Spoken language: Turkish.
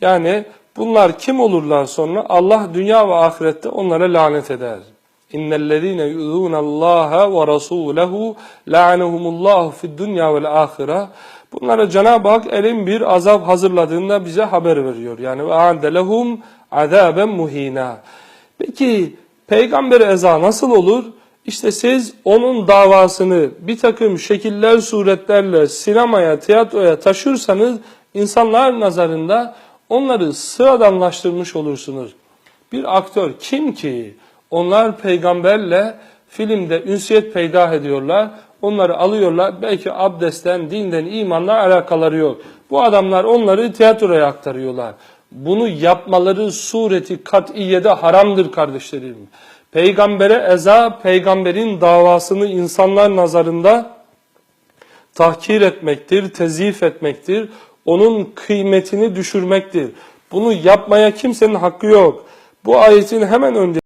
Yani bunlar kim olurlar sonra? Allah dünya ve ahirette onlara lanet eder. İnnellezîne yu'zûnallâhe ve rasûlehu la'anehumullâhu fid dünya vel ahire. Bunlara Cenab-ı Hak elin bir azap hazırladığında bize haber veriyor. Yani a'de lehum azâben muhînâ. Peki peygamber eza nasıl olur? İşte siz onun davasını bir takım şekiller suretlerle sinemaya, tiyatroya taşırsanız insanlar nazarında onları sıradanlaştırmış olursunuz. Bir aktör kim ki? Onlar peygamberle filmde ünsiyet peyda ediyorlar. Onları alıyorlar. Belki abdestten, dinden, imanla alakaları yok. Bu adamlar onları tiyatroya aktarıyorlar. Bunu yapmaları sureti kat'iyede haramdır kardeşlerim. Peygambere eza, peygamberin davasını insanlar nazarında tahkir etmektir, tezif etmektir. Onun kıymetini düşürmektir. Bunu yapmaya kimsenin hakkı yok. Bu ayetin hemen önce